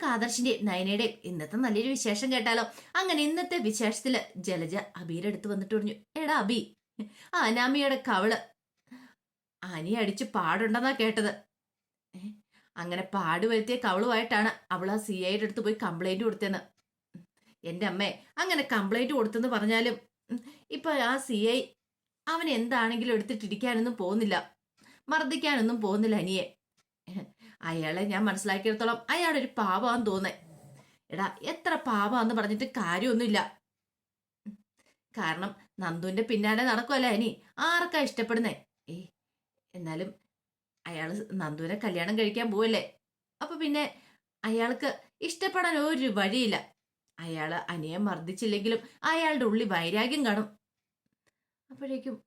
നമുക്ക് ആദർശിന്റെ നയനയുടെ ഇന്നത്തെ നല്ലൊരു വിശേഷം കേട്ടാലോ? അങ്ങനെ ഇന്നത്തെ വിശേഷത്തിൽ ജലജ അബിയുടെ അടുത്ത് വന്നിട്ട് പറഞ്ഞു എടാ അബി അനാമിയുടെ കവൾ അനി അടിച്ച് പാടുണ്ടെന്നാ കേട്ടത്. അങ്ങനെ പാട് വരുത്തിയ കവളുമായിട്ടാണ് അവൾ ആ സി ഐയുടെ അടുത്ത് പോയി കംപ്ലൈന്റ് കൊടുത്തതെന്ന്. എന്റെ അമ്മേ അങ്ങനെ കംപ്ലൈന്റ് കൊടുത്തെന്ന് പറഞ്ഞാലും ഇപ്പൊ ആ സി ഐ അവൻ എന്താണെങ്കിലും എടുത്തിട്ടിരിക്കാനൊന്നും പോകുന്നില്ല. മർദ്ദിക്കാനൊന്നും പോകുന്നില്ല അനിയെ. അയാളെ ഞാൻ മനസ്സിലാക്കിയിടത്തോളം അയാളൊരു പാവാന്ന് തോന്നേ. എടാ എത്ര പാവാന്ന് പറഞ്ഞിട്ട് കാര്യമൊന്നുമില്ല. കാരണം നന്ദുവിന്റെ പിന്നാലെ നടക്കുമല്ല ഇനി? ആർക്കാ ഇഷ്ടപ്പെടുന്നേ? ഏ എന്നാലും അയാൾ നന്ദുവിനെ കല്യാണം കഴിക്കാൻ പോവല്ലേ? അപ്പൊ പിന്നെ അയാൾക്ക് ഇഷ്ടപ്പെടാൻ ഒരു വഴിയില്ല. അയാൾ അനിയെ മർദ്ദിച്ചില്ലെങ്കിലും അയാളുടെ ഉള്ളി വൈരാഗ്യം കാണും. അപ്പോഴേക്കും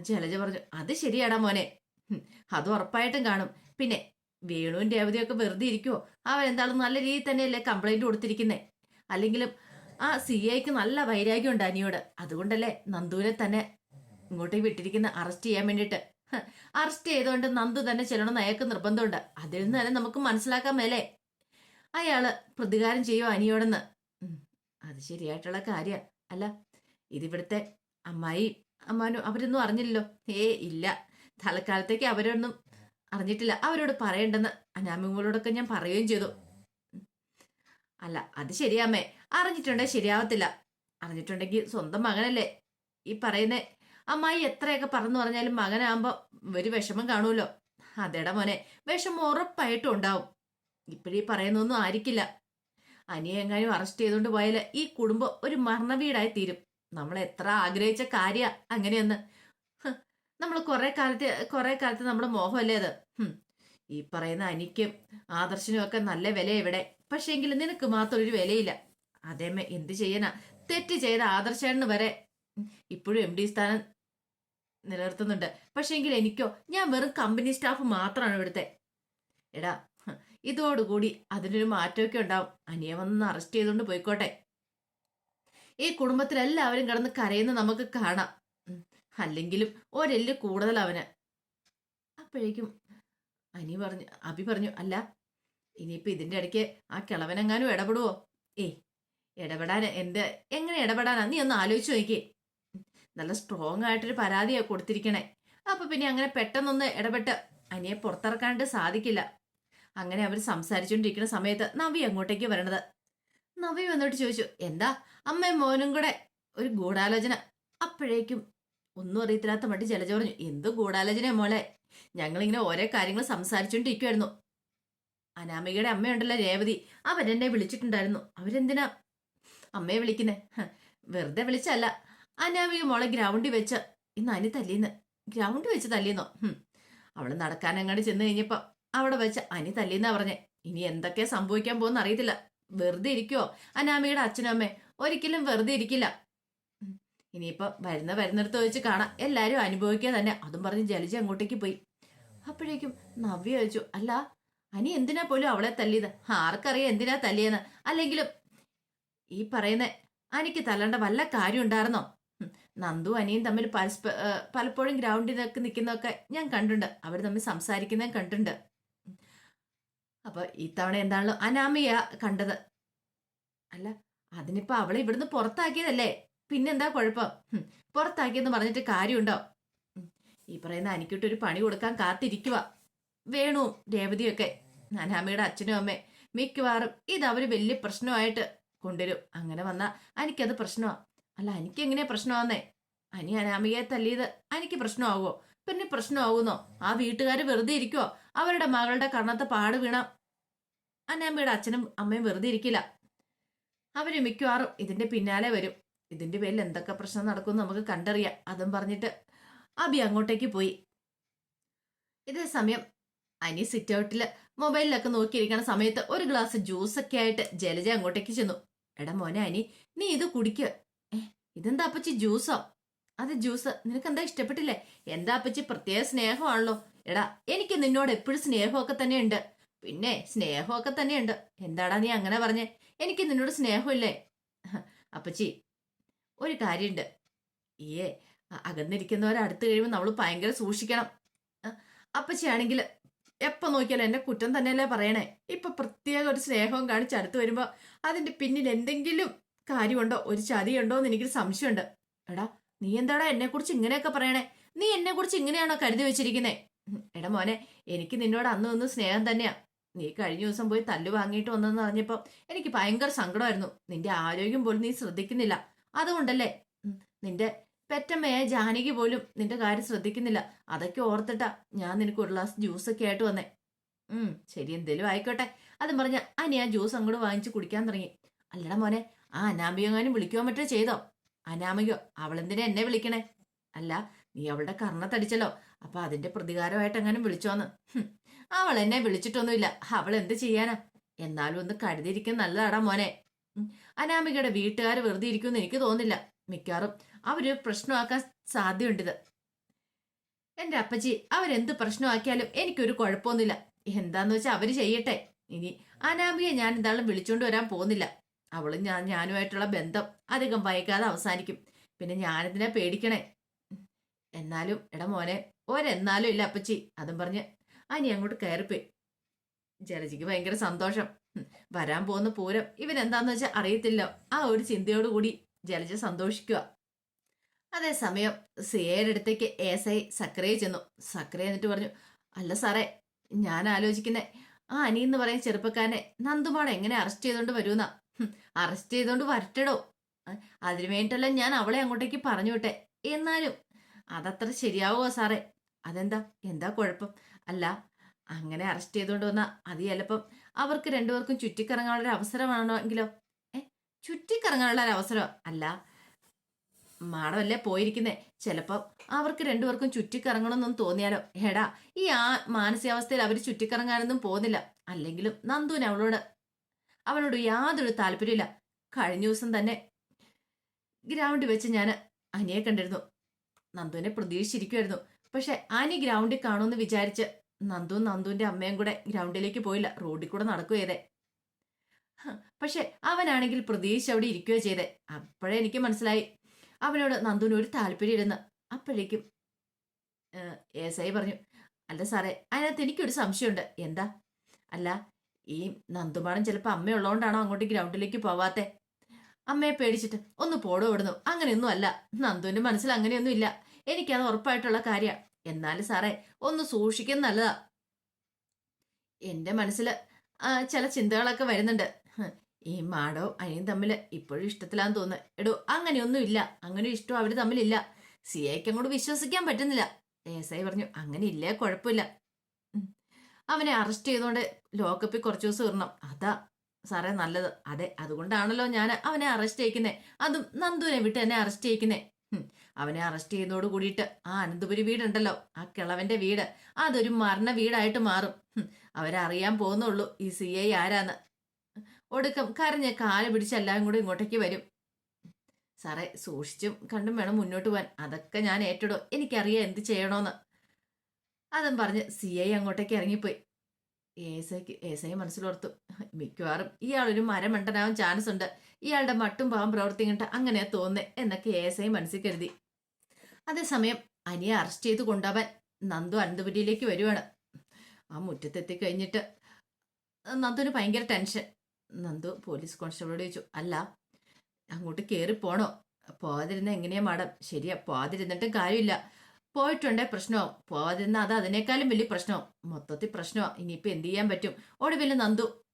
ജലജ പറഞ്ഞു അത് ശരിയാടാ മോനെ. അത് ഉറപ്പായിട്ടും കാണും. പിന്നെ വേണുവും രേവതിയൊക്കെ വെറുതെ അവൻ അവരെന്താളും നല്ല രീതിയിൽ തന്നെയല്ലേ കംപ്ലൈന്റ് കൊടുത്തിരിക്കുന്നേ. അല്ലെങ്കിലും ആ സി ഐക്ക് നല്ല വൈരാഗ്യം ഉണ്ട് അനിയോട്. അതുകൊണ്ടല്ലേ നന്ദുവിനെ തന്നെ ഇങ്ങോട്ടേക്ക് വിട്ടിരിക്കുന്ന അറസ്റ്റ് ചെയ്യാൻ വേണ്ടിയിട്ട്. അറസ്റ്റ് ചെയ്തുകൊണ്ട് നന്ദു തന്നെ ചെല്ലണമെന്ന് അയാൾക്ക് നിർബന്ധമുണ്ട്. അതിൽ നിന്ന് തന്നെ നമുക്ക് മനസ്സിലാക്കാൻ മേലേ. അയാൾ പ്രതികാരം ചെയ്യുമോ അനിയോടെന്ന്? അത് ശരിയായിട്ടുള്ള കാര്യ. അല്ല ഇതിവിടുത്തെ അമ്മായി അമ്മാനും അവരൊന്നും അറിഞ്ഞില്ലല്ലോ. ഏ ഇല്ല. തലക്കാലത്തേക്ക് അവരൊന്നും അറിഞ്ഞിട്ടില്ല. അവരോട് പറയണ്ടെന്ന്. അനാമികളോടൊക്കെ ഞാൻ പറയുകയും ചെയ്തു. അല്ല അത് ശരിയാമേ അറിഞ്ഞിട്ടുണ്ടെങ്കിൽ ശരിയാവത്തില്ല. അറിഞ്ഞിട്ടുണ്ടെങ്കിൽ സ്വന്തം മകനല്ലേ. ഈ പറയുന്ന അമ്മായി എത്രയൊക്കെ പറഞ്ഞു പറഞ്ഞാലും മകനാകുമ്പോ ഒരു വിഷമം കാണുമല്ലോ. അതേടാ മോനെ വിഷമം ഉറപ്പായിട്ടും ഉണ്ടാവും. ഇപ്പോഴീ പറയുന്നൊന്നും ആയിരിക്കില്ല. അനിയെങ്ങാനും അറസ്റ്റ് ചെയ്തുകൊണ്ട് പോയാൽ ഈ കുടുംബം ഒരു മരണവീടായി തീരും. നമ്മൾ എത്ര ആഗ്രഹിച്ച കാര്യ അങ്ങനെയൊന്ന്. നമ്മൾ കുറെ കാലത്ത് കുറെ കാലത്ത് നമ്മുടെ മോഹമല്ലേ അത്. ഈ പറയുന്ന അനിക്കും ആദർശനും ഒക്കെ നല്ല വില ഇവിടെ. പക്ഷേ എങ്കിലും നിനക്ക് മാത്രം ഒരു വിലയില്ല. അതേമേ എന്ത് ചെയ്യാനാ? തെറ്റ് ചെയ്ത ആദർശേണ്ണന് വരെ ഇപ്പോഴും എം ഡി സ്ഥാനം നിലനിർത്തുന്നുണ്ട്. പക്ഷേ എങ്കിൽ എനിക്കോ ഞാൻ വെറും കമ്പനി സ്റ്റാഫ് മാത്രമാണ് ഇവിടുത്തെ. എടാ ഇതോടുകൂടി അതിനൊരു മാറ്റമൊക്കെ ഉണ്ടാവും. അനിയെ വന്ന് അറസ്റ്റ് ചെയ്തുകൊണ്ട് പോയിക്കോട്ടെ. ഈ കുടുംബത്തിലെല്ലാവരും കിടന്ന് കരയുന്ന നമുക്ക് കാണാം. അല്ലെങ്കിലും ഒരെല്ല് കൂടുതൽ അവന് അപ്പോഴേക്കും അനി പറഞ്ഞു അഭി പറഞ്ഞു അല്ല ഇനിയിപ്പോൾ ഇതിന്റെ ഇടയ്ക്ക് ആ കിളവനെങ്ങാനും ഇടപെടുവോ? ഏയ് ഇടപെടാൻ എന്ത് എങ്ങനെ ഇടപെടാനാ? നീ ഒന്ന് ആലോചിച്ച് നോക്കിയേ. നല്ല സ്ട്രോങ് ആയിട്ടൊരു പരാതിയാ കൊടുത്തിരിക്കണേ. അപ്പൊ പിന്നെ അങ്ങനെ പെട്ടെന്നൊന്ന് ഇടപെട്ട് അനിയെ പുറത്തിറക്കാണ്ട് സാധിക്കില്ല. അങ്ങനെ അവർ സംസാരിച്ചുകൊണ്ടിരിക്കുന്ന സമയത്ത് നവി അങ്ങോട്ടേക്ക് വരണത്. നവി വന്നിട്ട് ചോദിച്ചു എന്താ? അമ്മയും മോനും കൂടെ ഒരു ഗൂഢാലോചന. അപ്പോഴേക്കും ഒന്നും അറിയത്തില്ലാത്ത മട്ടി ജലജ പറഞ്ഞു എന്ത് ഗൂഢാലോചന മോളെ. ഞങ്ങളിങ്ങനെ ഓരോ കാര്യങ്ങൾ സംസാരിച്ചുകൊണ്ടിരിക്കുമായിരുന്നു അനാമികയുടെ അമ്മയുണ്ടല്ലോ രേവതി. അവരെന്നെ വിളിച്ചിട്ടുണ്ടായിരുന്നു. അവരെന്തിനാ അമ്മയെ വിളിക്കുന്നേ? വെറുതെ വിളിച്ചല്ല. അനാമിക മോളെ ഗ്രൗണ്ടിൽ വെച്ച. ഇന്ന് അനി തല്ലിന്ന്. ഗ്രൗണ്ടിൽ വെച്ച് തല്ലിന്നോ? അവൾ അങ്ങോട്ട് ചെന്ന് കഴിഞ്ഞപ്പോൾ അവിടെ വെച്ച അനി തല്ലിന്നാ പറഞ്ഞേ. ഇനി എന്തൊക്കെ സംഭവിക്കാൻ പോകുന്ന അറിയത്തില്ല വെറുതെ ഇരിക്കുവോ? അനാമികയുടെ അച്ഛനും അമ്മേ ഒരിക്കലും വെറുതെ ഇരിക്കില്ല. ഉം. ഇനിയിപ്പോ വരുന്ന വരുന്നിടത്ത് വെച്ച് കാണാം. എല്ലാരും അനുഭവിക്കുക തന്നെ. അതും പറഞ്ഞ് ജലജ അങ്ങോട്ടേക്ക് പോയി. അപ്പോഴേക്കും നവ്യ ചോദിച്ചു അല്ല അനി എന്തിനാ പോലും അവളെ തല്ലിയത്? ആർക്കറിയാം എന്തിനാ തല്ലിയെന്ന്? അല്ലെങ്കിലും ഈ പറയുന്ന അനിക്ക് തല്ലേണ്ട വല്ല കാര്യം ഉണ്ടായിരുന്നോ. നന്ദു അനിയും തമ്മിൽ പരസ്പ പലപ്പോഴും പലപ്പോഴും ഗ്രൗണ്ടിലൊക്കെ നിൽക്കുന്നതൊക്കെ ഞാൻ കണ്ടിട്ടുണ്ട്. അവർ തമ്മിൽ സംസാരിക്കുന്നതും കണ്ടിട്ടുണ്ട്. ഉം. അപ്പൊ ഇത്തവണ എന്താണല്ലോ അനാമിയ കണ്ടത്. അല്ല അതിനിപ്പോ അവളെ ഇവിടുന്ന് പുറത്താക്കിയതല്ലേ? പിന്നെന്താ കുഴപ്പം. പുറത്താക്കിയെന്ന് പറഞ്ഞിട്ട് കാര്യമുണ്ടോ? ഈ പറയുന്ന അനിക്കിട്ടൊരു പണി കൊടുക്കാൻ കാത്തിരിക്കുക വേണു രേവതിയൊക്കെ. അനാമയുടെ അച്ഛനും അമ്മയും മിക്കവാറും ഇത് അവർ വലിയ പ്രശ്നമായിട്ട് കൊണ്ടുവരും. അങ്ങനെ വന്നാ എനിക്കത് പ്രശ്നമാ. അല്ല എനിക്ക് എങ്ങനെയാ പ്രശ്നമാന്നേ അനി അനാമികയെ തല്ലിയത് എനിക്ക് പ്രശ്നമാകുമോ പിന്നെ പ്രശ്നമാകുന്നോ ആ വീട്ടുകാർ വെറുതെ ഇരിക്കുവോ? അവരുടെ മകളുടെ കണ്ണത്തെ പാട് വീണ അനാമിയുടെ അച്ഛനും അമ്മയും വെറുതെ ഇരിക്കില്ല. അവർ മിക്കവാറും ഇതിന്റെ പിന്നാലെ വരും. ഇതിന്റെ പേരിൽ എന്തൊക്കെ പ്രശ്നം നടക്കുമെന്ന് നമുക്ക് കണ്ടറിയാം. അതും പറഞ്ഞിട്ട് അബി അങ്ങോട്ടേക്ക് പോയി. ഇതേ സമയം അനി സിറ്റ് ഔട്ടിൽ മൊബൈലിലൊക്കെ നോക്കിയിരിക്കുന്ന സമയത്ത് ഒരു ഗ്ലാസ് ജ്യൂസ് ഒക്കെ ആയിട്ട് ജലജ അങ്ങോട്ടേക്ക് ചെന്നു. എടാ മോനെ അനി നീ ഇത് കുടിക്ക്. ഏ ഇതെന്താ അപ്പച്ചി ജ്യൂസോ അത് ജ്യൂസ് നിനക്ക് എന്താ ഇഷ്ടപ്പെട്ടില്ലേ? എന്താ അപ്പച്ചി പ്രത്യേക സ്നേഹമാണല്ലോ? എടാ എനിക്ക് നിന്നോട് എപ്പോഴും സ്നേഹമൊക്കെ തന്നെയുണ്ട്. പിന്നെ സ്നേഹമൊക്കെ തന്നെയുണ്ട്. എന്താടാ നീ അങ്ങനെ പറഞ്ഞേ? എനിക്ക് നിന്നോട് സ്നേഹമില്ലേ? അപ്പച്ചി ഒരു കാര്യമുണ്ട് ഈയെ അകന്നിരിക്കുന്നവരെ അടുത്ത് കഴിയുമ്പോൾ നമ്മൾ ഭയങ്കര സൂക്ഷിക്കണം. അപ്പച്ചയാണെങ്കിൽ എപ്പോ നോക്കിയാലും എന്നെ കുറ്റം തന്നെയല്ലേ പറയണേ? ഇപ്പൊ പ്രത്യേക ഒരു സ്നേഹവും കാണിച്ച് അടുത്ത് വരുമ്പോ അതിന്റെ പിന്നിൽ എന്തെങ്കിലും കാര്യമുണ്ടോ? ഒരു ചതിയുണ്ടോ എന്ന് എനിക്കൊരു സംശയമുണ്ട്. എടാ നീ എന്താടാ എന്നെ കുറിച്ച് ഇങ്ങനെയൊക്കെ പറയണേ? നീ എന്നെ കുറിച്ച് ഇങ്ങനെയാണോ കരുതി വെച്ചിരിക്കുന്നേ? എടാ മോനെ എനിക്ക് നിന്നോട് അന്ന് ഒന്ന് സ്നേഹം തന്നെയാ. നീ കഴിഞ്ഞ ദിവസം പോയി തല്ലു വാങ്ങിയിട്ട് വന്നെന്ന് പറഞ്ഞപ്പോ എനിക്ക് ഭയങ്കര സങ്കടമായിരുന്നു. നിന്റെ ആരോഗ്യം പോലും നീ ശ്രദ്ധിക്കുന്നില്ല. അതുകൊണ്ടല്ലേ? നിന്റെ പെറ്റമ്മയായ ജാനകി പോലും നിന്റെ കാര്യം ശ്രദ്ധിക്കുന്നില്ല. അതൊക്കെ ഓർത്തിട്ടാ ഞാൻ നിനക്ക് ഒരു ഗ്ലാസ് ജ്യൂസ് ഒക്കെ ആയിട്ട് വന്നേ. ഉം ശരി എന്തേലും ആയിക്കോട്ടെ. അതും പറഞ്ഞ അനി ആ ജ്യൂസ് അങ്ങോട്ട് വാങ്ങിച്ച് കുടിക്കാൻ തുടങ്ങി. അല്ലട മോനെ ആ അനാമികങ്ങാനും വിളിക്കുവാൻ മറ്റോ ചെയ്തോ? അവൾ അവളെന്തിനാ എന്നെ വിളിക്കണേ? അല്ല നീ അവളുടെ കർണത്തടിച്ചല്ലോ. അപ്പൊ അതിന്റെ പ്രതികാരമായിട്ട് എങ്ങാനും വിളിച്ചോന്ന് അവൾ എന്നെ വിളിച്ചിട്ടൊന്നുമില്ല. അവൾ എന്ത് ചെയ്യാനാ? എന്നാലും ഒന്ന് കരുതിയിരിക്കുന്ന നല്ലതാടാ മോനെ. അനാമികയുടെ വീട്ടുകാർ വെറുതെ ഇരിക്കുമെന്ന് എനിക്ക് തോന്നില്ല മിക്കവാറും അവർ പ്രശ്നമാക്കാൻ സാധ്യതയുണ്ടിത്. എന്റെ അപ്പച്ചി അവരെന്ത് പ്രശ്നമാക്കിയാലും എനിക്കൊരു കുഴപ്പമൊന്നുമില്ല. എന്താന്ന് വെച്ചാൽ അവർ ചെയ്യട്ടെ. ഇനി അനാമികയെ ഞാൻ എന്തായാലും വിളിച്ചോണ്ട് വരാൻ പോകുന്നില്ല. അവളും ഞാൻ ഞാനുമായിട്ടുള്ള ബന്ധം അധികം വൈകാതെ അവസാനിക്കും. പിന്നെ ഞാനിതിനെ പേടിക്കണേ? എന്നാലും എടാ മോനെ ഒരെന്നാലും ഇല്ല അപ്പച്ചി. അതും പറഞ്ഞ് അനി അങ്ങോട്ട് കയറിപ്പോയി. ജലജിക്ക് ഭയങ്കര സന്തോഷം. വരാൻ പോകുന്ന പൂരം ഇവൻ എന്താന്ന് വെച്ചാൽ അറിയത്തില്ല. ആ ഒരു ചിന്തയോടുകൂടി ജലജ സന്തോഷിക്കുക അതേസമയം സിയയുടെ അടുത്തേക്ക് എസ് ഐ സക്രയെ ചെന്നു. സക്രയെ എന്നിട്ട് പറഞ്ഞു അല്ല സാറേ ഞാൻ ആലോചിക്കുന്നേ ആ അനി എന്ന് പറയുന്ന ചെറുപ്പക്കാരനെ നന്ദുമാണ് എങ്ങനെ അറസ്റ്റ് ചെയ്തോണ്ട് വരൂന്ന? അറസ്റ്റ് ചെയ്തോണ്ട് വരട്ടെടോ. അതിന് വേണ്ടിട്ടല്ല ഞാൻ അവളെ അങ്ങോട്ടേക്ക് പറഞ്ഞു വിട്ടെ. എന്നാലും അതത്ര ശരിയാവുമോ സാറേ? അതെന്താ? എന്താ കുഴപ്പം? അല്ല അങ്ങനെ അറസ്റ്റ് ചെയ്തുകൊണ്ട് വന്ന അത് ചിലപ്പം അവർക്ക് രണ്ടുപേർക്കും ചുറ്റിക്കറങ്ങാനുള്ള അവസരമാണോ അവസരമാണെങ്കിലോ ഏ ചുറ്റിക്കറങ്ങാനുള്ള ഒരു അവസരം അല്ല. മാഡമല്ലേ പോയിരിക്കുന്നേ. ചിലപ്പം അവർക്ക് രണ്ടുപേർക്കും ചുറ്റിക്കറങ്ങണമെന്നൊന്നും തോന്നിയാലോ? എടാ ഈ ആ മാനസികാവസ്ഥയിൽ അവർ ചുറ്റിക്കറങ്ങാനൊന്നും പോകുന്നില്ല. അല്ലെങ്കിലും നന്ദുവിന് അവളോട് അവനോട് യാതൊരു താല്പര്യമില്ല കഴിഞ്ഞ ദിവസം തന്നെ ഗ്രൗണ്ടിൽ വെച്ച് ഞാൻ അനിയെ കണ്ടിരുന്നു. നന്ദുവിനെ പ്രതീക്ഷിച്ചിരിക്കുമായിരുന്നു പക്ഷെ അനി ഗ്രൗണ്ടിൽ കാണുമെന്ന് വിചാരിച്ച് നന്ദുവും നന്ദുവിന്റെ അമ്മയും കൂടെ ഗ്രൗണ്ടിലേക്ക് പോയില്ല. റോഡിൽ കൂടെ നടക്കുകയതെ. പക്ഷെ അവനാണെങ്കിൽ പ്രതീക്ഷിച്ച് അവിടെ ഇരിക്കുകയോ ചെയ്തേ. അപ്പോഴേ എനിക്ക് മനസ്സിലായി. അവനോട് നന്ദുവിന് ഒരു താല്പര്യം ഇടുന്ന അപ്പോഴേക്കും എസ് ഐ പറഞ്ഞു അല്ല സാറേ അതിനകത്ത് എനിക്കൊരു സംശയമുണ്ട്. എന്താ? അല്ല ഈ നന്ദുമാടൻ ചിലപ്പോൾ അമ്മയുള്ളതുകൊണ്ടാണോ അങ്ങോട്ട് ഗ്രൗണ്ടിലേക്ക് പോവാത്തെ? അമ്മയെ പേടിച്ചിട്ട് ഒന്ന് പോടോ വിടുന്നു അങ്ങനെയൊന്നും അല്ല. നന്ദുവിന്റെ മനസ്സിൽ അങ്ങനെയൊന്നും ഇല്ല എനിക്കത് ഉറപ്പായിട്ടുള്ള കാര്യമാണ് എന്നാലും സാറേ ഒന്ന് സൂക്ഷിക്കുന്ന നല്ലതാ. എന്റെ മനസ്സിൽ ചില ചിന്തകളൊക്കെ വരുന്നുണ്ട്. ഈ മാടോ അനിയും തമ്മിൽ ഇപ്പോഴും ഇഷ്ടത്തിലാന്ന് തോന്നുന്നു. എടോ അങ്ങനെയൊന്നും ഇല്ല അങ്ങനെ ഇഷ്ടം അവർ തമ്മിലില്ല. സി ഐക്ക് അങ്ങോട്ട് വിശ്വസിക്കാൻ പറ്റുന്നില്ല. എസ് ഐ പറഞ്ഞു അങ്ങനെ ഇല്ലേ കുഴപ്പമില്ല അവനെ അറസ്റ്റ് ചെയ്തുകൊണ്ട് ലോക്കപ്പിൽ കുറച്ച് ദിവസം ഇടണം. അതാ സാറേ നല്ലത്. അതെ അതുകൊണ്ടാണല്ലോ ഞാൻ അവനെ അറസ്റ്റ് ചെയ്യിക്കുന്നേ. അതും നന്ദുവിനെ വിട്ട് എന്നെ അറസ്റ്റ് ചെയ്യിക്കുന്നേ. അവനെ അറസ്റ്റ് ചെയ്യുന്നതോട് കൂടിയിട്ട് ആ അനന്തപുരി വീടുണ്ടല്ലോ ആ കിളവന്റെ വീട് അതൊരു മരണ വീടായിട്ട് മാറും. അവരറിയാൻ പോകുന്നുള്ളൂ ഈ സി ഐ ആരാന്ന്. ഒടുക്കം കരഞ്ഞ് കാൽ പിടിച്ച് എല്ലാം കൂടി ഇങ്ങോട്ടേക്ക് വരും. സാറേ സൂക്ഷിച്ചും കണ്ടും വേണം മുന്നോട്ട് പോകാൻ അതൊക്കെ ഞാൻ ഏറ്റെടും. എനിക്കറിയാം എന്ത് ചെയ്യണോന്ന്. അതും പറഞ്ഞ് സി ഐ അങ്ങോട്ടേക്ക് ഇറങ്ങിപ്പോയി. ഏസൈക്ക് ഏസൈ മനസ്സിലോർത്തു മിക്കവാറും ഇയാളൊരു മരമണ്ടനാവാൻ ചാൻസ് ഉണ്ട് ഇയാളുടെ മട്ടും പാവം പ്രവർത്തിക്കണ്ട അങ്ങനെയാ തോന്നേ എന്നൊക്കെ ഏസൈ മനസ്സിൽ കരുതി. അതേസമയം അനിയെ അറസ്റ്റ് ചെയ്ത് കൊണ്ടുപോവാൻ നന്ദു അനന്തപുരിയിലേക്ക് വരുവാണ്. ആ മുറ്റത്തെത്തി കഴിഞ്ഞിട്ട് നന്ദുവിന് ഭയങ്കര ടെൻഷൻ. നന്ദു പോലീസ് കോൺസ്റ്റബിളോട് ചോദിച്ചു അല്ല അങ്ങോട്ട് കയറി പോണോ? പോവാതിരുന്ന എങ്ങനെയാ മാഡം? ശരിയാ പോവാതിരുന്നിട്ടും കാര്യമില്ല. പോയിട്ടുണ്ടേ പ്രശ്നമാവും പോവാതിരുന്ന അത് അതിനേക്കാളും വലിയ പ്രശ്നമാവും മൊത്തത്തിൽ പ്രശ്നമാവും ഇനിയിപ്പോൾ എന്ത് ചെയ്യാൻ പറ്റും? ഒടുവിൽ നന്ദു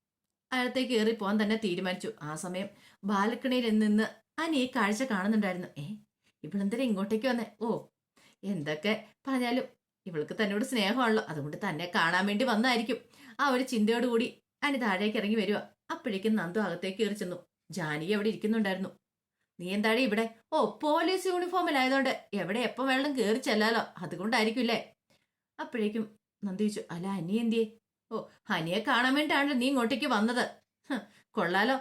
അയാളത്തേക്ക് കയറി പോകാൻ തന്നെ തീരുമാനിച്ചു. ആ സമയം ബാലക്കണിയിൽ നിന്ന് അനി കാഴ്ച കാണുന്നുണ്ടായിരുന്നു. ഏ ഇവളെന്തിനാ ഇങ്ങോട്ടേക്ക് വന്നേ? ഓ എന്തൊക്കെ പറഞ്ഞാലും ഇവൾക്ക് തന്നോട് സ്നേഹമാണല്ലോ. അതുകൊണ്ട് തന്നെ കാണാൻ വേണ്ടി വന്നായിരിക്കും ആ ഒരു ചിന്തയോട് കൂടി അനി താഴേക്ക് ഇറങ്ങി വരിക അപ്പോഴേക്കും നന്ദു അകത്തേക്ക് കയറി ചെന്നു. ജാനകി അവിടെ ഇരിക്കുന്നുണ്ടായിരുന്നു. നീ എന്താടി ഇവിടെ? ഓ പോലീസ് യൂണിഫോമിലായതുകൊണ്ട് എവിടെ എപ്പം വെള്ളം കയറി ചെല്ലാലോ. അതുകൊണ്ടായിരിക്കില്ലേ അപ്പോഴേക്കും നന്ദു ചോദിച്ചു അല്ല അനി എന്തിയേ? ഓ അനിയെ കാണാൻ വേണ്ടിയാണല്ലോ നീ ഇങ്ങോട്ടേക്ക് വന്നത്. കൊള്ളാലോ.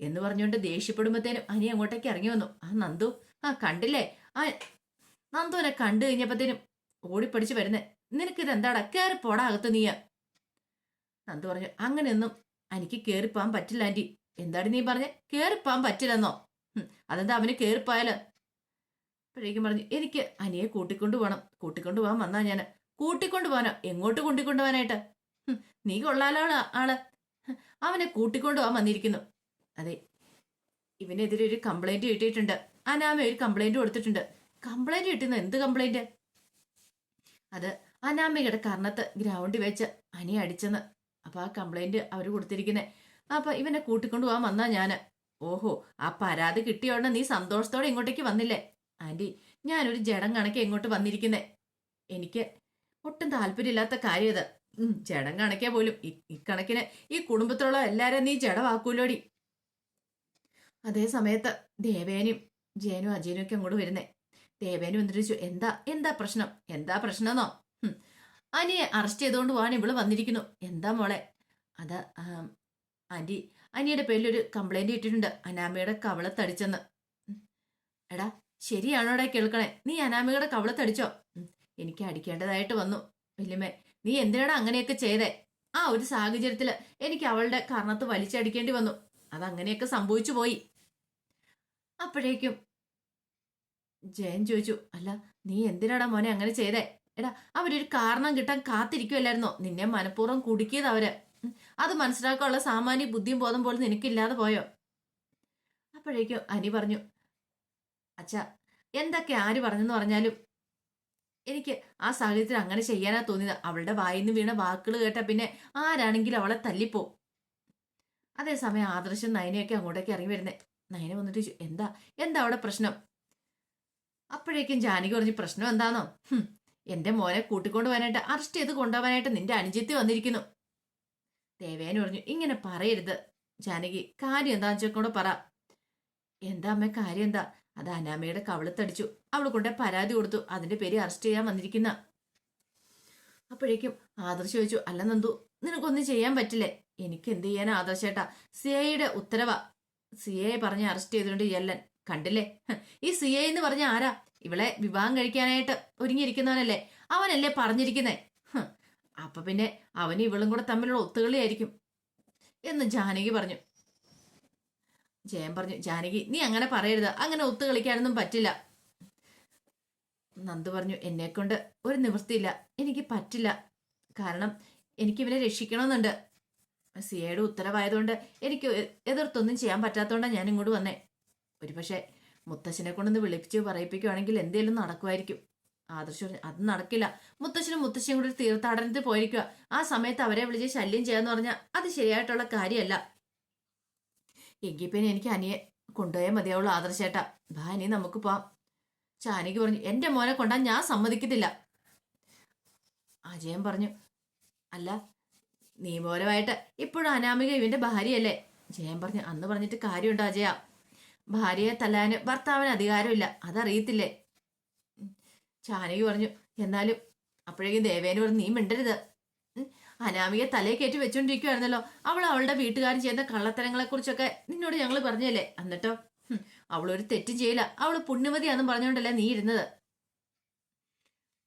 എന്ന് പറഞ്ഞുകൊണ്ട് ദേഷ്യപ്പെടുമ്പോഴത്തേനും അനി അങ്ങോട്ടേക്ക് ഇറങ്ങി വന്നു. ആ നന്ദു ആ കണ്ടില്ലേ? ആ നന്ദുവിനെ കണ്ടു കഴിഞ്ഞപ്പത്തേനും ഓടിപ്പടിച്ച് വരുന്നേ. നിനക്കിത് എന്താടാ കയറി പോടാ അകത്ത് നീ നന്ദു പറഞ്ഞു അങ്ങനെയൊന്നും എനിക്ക് കയറിപ്പോവാൻ പറ്റില്ല ആന്റി എന്താണ് നീ പറഞ്ഞേ? കയറിപ്പോവാൻ പറ്റില്ലെന്നോ? അതെന്താ അവന് കയറിപ്പോയാൽ അപ്പോഴേക്കും പറഞ്ഞു എനിക്ക് അനിയെ കൂട്ടിക്കൊണ്ടു പോകണം കൂട്ടിക്കൊണ്ടു പോകാൻ വന്നാ ഞാൻ കൂട്ടിക്കൊണ്ടു പോകാനോ എങ്ങോട്ട് കൂട്ടിക്കൊണ്ടു പോകാനായിട്ട് നീ കൊള്ളാലോ ആൾ. അവനെ കൂട്ടിക്കൊണ്ടു പോകാൻ വന്നിരിക്കുന്നു. അതെ ഇവനെതിരെ ഒരു കംപ്ലൈന്റ് കിട്ടിയിട്ടുണ്ട്. അനാമ ഒരു കംപ്ലൈന്റ് കൊടുത്തിട്ടുണ്ട്. കംപ്ലൈന്റ് കിട്ടുന്ന എന്ത് കംപ്ലൈന്റ് അത് അനാമയുടെ കർണത്ത് ഗ്രൗണ്ടിൽ വെച്ച് അനി അടിച്ചെന്ന്. അപ്പൊ ആ കംപ്ലൈന്റ് അവർ കൊടുത്തിരിക്കുന്നെ. അപ്പൊ ഇവനെ കൂട്ടിക്കൊണ്ടു പോകാൻ വന്നാ ഞാൻ. ഓഹോ ആ പരാതി കിട്ടിയോണ്ട് നീ സന്തോഷത്തോടെ ഇങ്ങോട്ടേക്ക് വന്നില്ലേ? ആന്റി ഞാനൊരു ജഡം കണക്കെ ഇങ്ങോട്ട് വന്നിരിക്കുന്നേ. എനിക്ക് ഒട്ടും താല്പര്യമില്ലാത്ത കാര്യം ഇത്. ജഡം കണക്കെ പോലും. ഇക്കണക്കിന് ഈ കുടുംബത്തിലുള്ള എല്ലാരെയും നീ ജഡമാക്കൂലോടി അതേ സമയത്ത് ദേവേനും ജയനും അജയനും ഒക്കെ അങ്ങോട്ട് വരുന്നേ. ദേവേനു ചോദിച്ചു എന്താ എന്താ പ്രശ്നം? എന്താ പ്രശ്നമെന്നോ അനിയെ അറസ്റ്റ് ചെയ്തുകൊണ്ട് പോകാൻ ഇവൾ വന്നിരിക്കുന്നു. എന്താ മോളെ? അത് അനി അനിയുടെ പേരിലൊരു കംപ്ലൈന്റ് ഇട്ടിട്ടുണ്ട്. അനാമയുടെ കവളത്തടിച്ചെന്ന് തടിച്ചെന്ന്. എടാ ശരിയാണോടാ കേൾക്കണേ? നീ അനാമികയുടെ കവളത്തടിച്ചോ തടിച്ചോ? എനിക്ക് അടിക്കേണ്ടതായിട്ട് വന്നു വല്യമ്മേ. നീ എന്തിനാടാ അങ്ങനെയൊക്കെ ചെയ്തേ? ആ ഒരു സാഹചര്യത്തിൽ എനിക്ക് അവളുടെ കർണത്ത് വലിച്ചടിക്കേണ്ടി വന്നു. അതങ്ങനെയൊക്കെ സംഭവിച്ചു പോയി. അപ്പോഴേക്കും ജയൻ ചോദിച്ചു അല്ല നീ എന്തിനാടാ മോനെ അങ്ങനെ ചെയ്തേ? എടാ അവരൊരു കാരണം കിട്ടാൻ കാത്തിരിക്കുമല്ലായിരുന്നോ നിന്നെ മനഃപൂർവം കുടുക്കിയത് അവർ. അത് മനസ്സിലാക്കാനുള്ള സാമാന്യ ബുദ്ധിയും ബോധം പോലും നിനക്കില്ലാതെ പോയോ? അപ്പോഴേക്കും അനി പറഞ്ഞു അച്ഛ എന്തൊക്കെ ആര് പറഞ്ഞെന്ന് പറഞ്ഞാലും എനിക്ക് ആ സാഹചര്യത്തിൽ അങ്ങനെ ചെയ്യാനാ തോന്നിയത്. അവളുടെ വായിന്ന് വീണ വാക്കുകൾ കേട്ട പിന്നെ ആരാണെങ്കിലും അവളെ തല്ലിപ്പോ. അതേസമയം ആദർശം നയനയൊക്കെ അങ്ങോട്ടേക്ക് ഇറങ്ങി വരുന്നേ. നയന വന്നിട്ട് എന്താ? എന്താ അവിടെ പ്രശ്നം? അപ്പോഴേക്കും ജാനകി പറഞ്ഞു പ്രശ്നം എന്താണോ എന്റെ മോനെ കൂട്ടിക്കൊണ്ടു പോകാനായിട്ട് അറസ്റ്റ് ചെയ്ത് കൊണ്ടുപോകാനായിട്ട് നിന്റെ അനുജത്തി വന്നിരിക്കുന്നു. ദേവേന പറഞ്ഞു ഇങ്ങനെ പറയരുത്. ജാനകി കാര്യം എന്താന്ന് വെച്ചോടെ പറ. എന്താ അമ്മ കാര്യം എന്താ? അത് അനാമയുടെ കവളത്തടിച്ചു. അവൾ കൊണ്ട് പരാതി കൊടുത്തു. അതിന്റെ പേര് അറസ്റ്റ് ചെയ്യാൻ വന്നിരിക്കുന്ന. അപ്പോഴേക്കും ആദർശ് ചോദിച്ചു അല്ല നന്ദു നിനക്കൊന്നും ചെയ്യാൻ പറ്റില്ലേ? എനിക്ക് എന്ത് ചെയ്യാനാ ആദർശേട്ടാ സി ഐയുടെ ഉത്തരവ സി ഐ പറഞ്ഞ് അറസ്റ്റ് ചെയ്തിട്ടുണ്ട് എല്ലൻ. കണ്ടില്ലേ? ഈ സി ഐ എന്ന് പറഞ്ഞ ആരാ? ഇവളെ വിവാഹം കഴിക്കാനായിട്ട് ഒരുങ്ങിയിരിക്കുന്നവനല്ലേ? അവനല്ലേ പറഞ്ഞിരിക്കുന്നേ? അപ്പൊ പിന്നെ അവനും ഇവളും കൂടെ തമ്മിലുള്ള ഒത്തുകളിയായിരിക്കും. എന്ന് ജാനകി പറഞ്ഞു. ജയൻ പറഞ്ഞു ജാനകി നീ അങ്ങനെ പറയരുത്. അങ്ങനെ ഒത്തുകളിക്കാനൊന്നും പറ്റില്ല. നന്ദു പറഞ്ഞു എന്നെ കൊണ്ട് ഒരു നിവൃത്തിയില്ല. എനിക്ക് പറ്റില്ല. കാരണം എനിക്ക് രക്ഷിക്കണമെന്നുണ്ട്. സിയയുടെ ഉത്തരവായതുകൊണ്ട് എനിക്ക് എതിർത്തൊന്നും ചെയ്യാൻ പറ്റാത്തതുകൊണ്ടാണ് ഞാൻ ഇങ്ങോട്ട് വന്നേ. ഒരു പക്ഷേ മുത്തശ്ശനെ കൊണ്ടൊന്ന് വിളിപ്പിച്ച് പറയിപ്പിക്കുവാണെങ്കിൽ എന്തേലും നടക്കുമായിരിക്കും ആദർശ് അത് നടക്കില്ല. മുത്തശ്ശനും മുത്തശ്ശിയും കൂടി തീർത്ഥാടനത്തിൽ പോയിരിക്കുക ആ സമയത്ത് അവരെ വിളിച്ച് ശല്യം ചെയ്യാന്ന് പറഞ്ഞാൽ അത് ശരിയായിട്ടുള്ള കാര്യമല്ല. എങ്കിൽ പിന്നെ എനിക്ക് അനിയെ കൊണ്ടുപോയാൽ മതിയാവുള്ളൂ ആദർശേട്ടാ ബാ അനി നമുക്ക് പോവാം. ചാനകി പറഞ്ഞു എന്റെ മോനെ കൊണ്ടാ ഞാൻ സമ്മതിക്കത്തില്ല. അജയൻ പറഞ്ഞു അല്ല നിയമപരമായിട്ട് ഇപ്പോഴും അനാമിക ഇവന്റെ ഭാര്യയല്ലേ? ജയൻ പറഞ്ഞു അന്ന് പറഞ്ഞിട്ട് കാര്യമുണ്ടോ അജയ? ഭാര്യയെ തല്ലാന് ഭർത്താവിന് അധികാരമില്ല അതറിയത്തില്ലേ. ചാനകി പറഞ്ഞു എന്നാലും അപ്പോഴേക്കും ദേവേന് പറഞ്ഞു നീ മിണ്ടരുത്. ഉം. അനാമികയെ തലയെ കയറ്റി വെച്ചോണ്ടിരിക്കുവായിരുന്നല്ലോ. അവൾ അവളുടെ വീട്ടുകാർ ചെയ്യുന്ന കള്ളത്തരങ്ങളെ കുറിച്ചൊക്കെ നിന്നോട് ഞങ്ങൾ പറഞ്ഞല്ലേ? എന്നിട്ടോ അവളൊരു തെറ്റും ചെയ്യില്ല. അവൾ പുണ്യമതിയാന്നും പറഞ്ഞുകൊണ്ടല്ലേ നീ ഇരുന്നത്?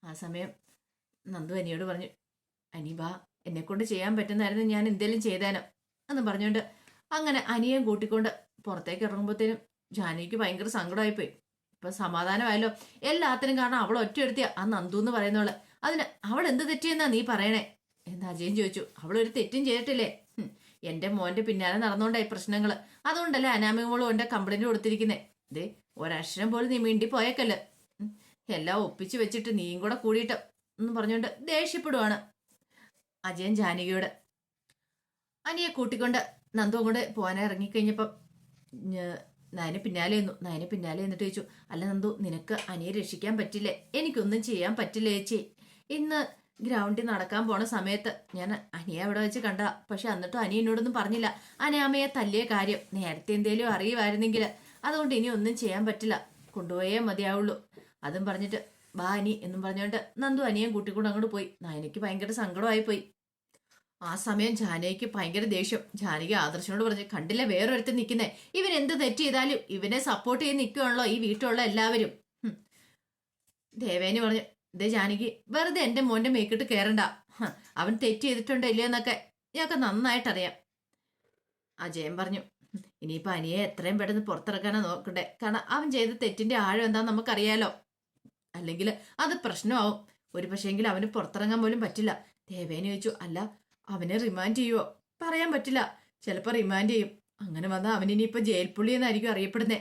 ആ സമയം നന്ദു അനിയോട് പറഞ്ഞു അനി വാ എന്നെ കൊണ്ട് ചെയ്യാൻ പറ്റുന്നായിരുന്നു ഞാൻ എന്തേലും ചെയ്തേനോ എന്ന് പറഞ്ഞുകൊണ്ട് അങ്ങനെ അനിയൻ കൂട്ടിക്കൊണ്ട് പുറത്തേക്ക് ഇറങ്ങുമ്പോഴത്തേനും ജാനകിക്ക് ഭയങ്കര സങ്കടമായിപ്പോയി. ഇപ്പൊ സമാധാനമായല്ലോ. എല്ലാത്തിനും കാരണം അവൾ ഒറ്റ എടുത്തിയ ആ നന്ദു എന്ന് പറയുന്നവൾ. അതിന് അവൾ എന്ത് തെറ്റിയെന്നാ നീ പറയണേ? എന്ന് അജയൻ ചോദിച്ചു. അവൾ ഒരു തെറ്റും ചെയ്തിട്ടില്ലേ? എന്റെ മോന്റെ പിന്നാലെ നടന്നുകൊണ്ടായി പ്രശ്നങ്ങൾ അതുകൊണ്ടല്ലേ അനാമികമോളും എന്റെ കംപ്ലൈന്റ് കൊടുത്തിരിക്കുന്നേ. ദേ ഒരക്ഷരം പോലും നീ മിണ്ടി പോയേക്കല്ല്. എല്ലാം ഒപ്പിച്ചു വെച്ചിട്ട് നീയും കൂടെ കൂടിയിട്ട് എന്ന് പറഞ്ഞുകൊണ്ട് ദേഷ്യപ്പെടുവാണ്. അജയൻ ജാനകിയോട്. അനിയെ കൂട്ടിക്കൊണ്ട് നന്ദു അങ്ങോട്ട് പോകാനായി ഇറങ്ങിക്കഴിഞ്ഞപ്പം നയനെ പിന്നാലെ നിന്നു. നയനെ പിന്നാലെ എന്നിട്ട് ചോദിച്ചു അല്ല നന്ദു നിനക്ക് അനിയെ രക്ഷിക്കാൻ പറ്റില്ലേ? എനിക്കൊന്നും ചെയ്യാൻ പറ്റില്ല ചേച്ചി. ഇന്ന് ഗ്രൗണ്ടിൽ നടക്കാൻ പോണ സമയത്ത് ഞാൻ അനിയെ അവിടെ വെച്ച് കണ്ട പക്ഷെ എന്നിട്ടും അനിയ എന്നോടൊന്നും പറഞ്ഞില്ല. അനാമയെ തല്ലിയ കാര്യം നേരത്തെ എന്തേലും അറിയുമായിരുന്നെങ്കിൽ അതുകൊണ്ട് ഇനി ഒന്നും ചെയ്യാൻ പറ്റില്ല. കൊണ്ടുപോയേ മതിയാവുള്ളൂ. അതും പറഞ്ഞിട്ട് ബാ അനി എന്നും പറഞ്ഞുകൊണ്ട് നന്ദു അനിയും കൂട്ടിക്കൊണ്ട് അങ്ങോട്ട് പോയി. നയനയ്ക്ക് ഭയങ്കര സങ്കടമായി പോയി ആ സമയം ജാനകിക്ക് ഭയങ്കര ദേഷ്യം. ജാനകി ആദർശനോട് പറഞ്ഞു കണ്ടില്ല വേറൊരുത്തൻ നിൽക്കുന്നേ ഇവൻ എന്ത് തെറ്റ് ചെയ്താലും ഇവനെ സപ്പോർട്ട് ചെയ്ത് നിൽക്കുകയാണല്ലോ ഈ വീട്ടിലുള്ള എല്ലാവരും. ദേവേനി പറഞ്ഞു ഇതേ ജാനകി വെറുതെ എന്റെ മോന്റെ മേക്കിട്ട് കയറണ്ട അവൻ തെറ്റ് ചെയ്തിട്ടുണ്ടോ ഇല്ലയോ എന്നൊക്കെ ഞങ്ങൾക്ക് നന്നായിട്ടറിയാം. അജയൻ പറഞ്ഞു ഇനിയിപ്പോൾ ഇനിയിപ്പോ അനിയെ എത്രയും പെട്ടെന്ന് പുറത്തിറക്കാനാ നോക്കട്ടെ കാരണം അവൻ ചെയ്ത തെറ്റിന്റെ ആഴം എന്താണെന്ന് നമുക്കറിയാലോ. അല്ലെങ്കിൽ അത് പ്രശ്നമാവും. ഒരു പക്ഷേങ്കിൽ അവന് പുറത്തിറങ്ങാൻ പോലും പറ്റില്ല. ദേവേനി ചോദിച്ചു അല്ല അവനെ റിമാൻഡ് ചെയ്യുവോ? പറയാൻ പറ്റില്ല. ചിലപ്പോൾ റിമാൻഡ് ചെയ്യും. അങ്ങനെ വന്നാൽ അവനിനിയിപ്പോൾ ജയിൽ പുള്ളി എന്നായിരിക്കും അറിയപ്പെടുന്നേ.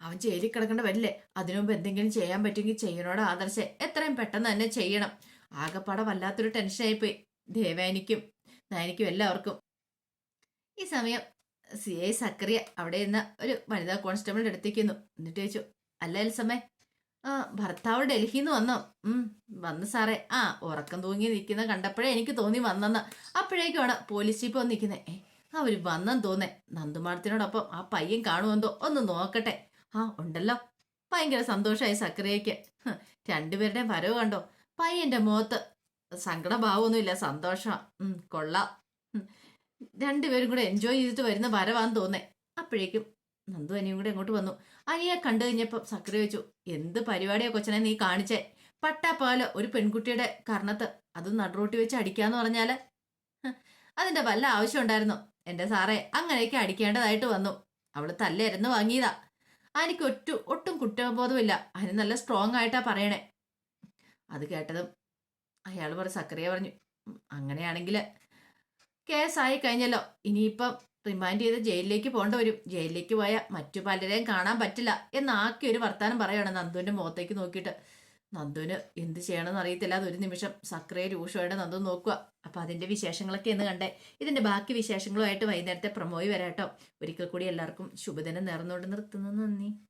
അവൻ ജയിലിൽ കിടക്കേണ്ട വരില്ലേ? അതിനു മുമ്പ് എന്തെങ്കിലും ചെയ്യാൻ പറ്റുമെങ്കിൽ ചെയ്യണോട് ആദർശം. എത്രയും പെട്ടെന്ന് തന്നെ ചെയ്യണം. ആകെപ്പാടെ വല്ലാത്തൊരു ടെൻഷനായിപ്പോയി ദേവാനിക്കും നയനിക്കും എല്ലാവർക്കും. ഈ സമയം സി ഐ സക്രിയ അവിടെ നിന്ന് ഒരു വനിതാ കോൺസ്റ്റബിളിന്റെ അടുത്തേക്കുന്നു എന്നിട്ട് ചോദിച്ചു അല്ല എൽസമ്മേ ആ ഭർത്താവ് ഡൽഹിയിൽ നിന്ന് വന്നോ വന്ന് സാറേ. ആ ഉറക്കം തൂങ്ങി നിൽക്കുന്ന കണ്ടപ്പോഴേ എനിക്ക് തോന്നി വന്നെന്ന്. അപ്പോഴേക്കുമാണ് പോലീസ് ജീപ്പ് വന്ന് നിൽക്കുന്നത് ഏ അവർ വന്നെന്ന് തോന്നേ നന്ദുമാടത്തിനോടൊപ്പം ആ പയ്യൻ കാണുമെന്തോ ഒന്ന് നോക്കട്ടെ. ആ ഉണ്ടല്ലോ. ഭയങ്കര സന്തോഷമായി സക്രിയയ്ക്ക്. രണ്ടുപേരുടെയും വരവ് കണ്ടോ? പയ്യന്റെ മുഖത്ത് സങ്കടഭാവമൊന്നുമില്ല സന്തോഷം. കൊള്ളാം. രണ്ടുപേരും കൂടെ എൻജോയ് ചെയ്തിട്ട് വരുന്ന വരവാന്ന് തോന്നേ അപ്പോഴേക്കും നന്ദു അനിയും കൂടെ അങ്ങോട്ട് വന്നു. അനിയെ കണ്ടു കഴിഞ്ഞപ്പോൾ സക്രി വെച്ചു എന്ത് പരിപാടിയാ കൊച്ചനെ നീ കാണിച്ചേ? പട്ടാപ്പാല ഒരു പെൺകുട്ടിയുടെ കർണത്ത്. അത് നടുറോട്ടി വെച്ച് അടിക്കാന്ന് പറഞ്ഞാൽ? അതിന്റെ വല്ല ആവശ്യം ഉണ്ടായിരുന്നു? എന്റെ സാറേ അങ്ങനെയൊക്കെ അടിക്കേണ്ടതായിട്ട് വന്നു. അവൾ തല്ലായിരുന്നു വാങ്ങിയതാ. അനിക്ക് ഒറ്റ ഒട്ടും കുറ്റബോധമില്ല. അതിന് നല്ല സ്ട്രോങ് ആയിട്ടാ പറയണേ. അത് കേട്ടതും അയാൾ പറഞ്ഞു സക്കറിയ പറഞ്ഞു "ഉം, അങ്ങനെയാണെങ്കിൽ കേസായി കഴിഞ്ഞല്ലോ. ഇനിയിപ്പം റിമാൻഡ് ചെയ്ത് ജയിലിലേക്ക് പോകേണ്ട വരും. ജയിലിലേക്ക് പോയാൽ മറ്റു പലരെയും കാണാൻ പറ്റില്ല എന്നാക്കി ഒരു വർത്താനം പറയാണ് നന്ദുവിന്റെ മുഖത്തേക്ക് നോക്കിയിട്ട്. നന്ദുവിന് എന്ത് ചെയ്യണമെന്ന് അറിയത്തില്ല. അതൊരു നിമിഷം സക്രിയ രൂക്ഷമായിട്ട് നന്ദു നോക്കുക. അപ്പം അതിന്റെ വിശേഷങ്ങളൊക്കെ എന്ന് കണ്ടേ. ഇതിന്റെ ബാക്കി വിശേഷങ്ങളുമായിട്ട് വൈകുന്നേരത്തെ പ്രമോയി വരാട്ടോ. ഒരിക്കൽ കൂടി എല്ലാവർക്കും ശുഭദിനം നേർന്നുകൊണ്ട് നിർത്തുന്നു. നന്ദി.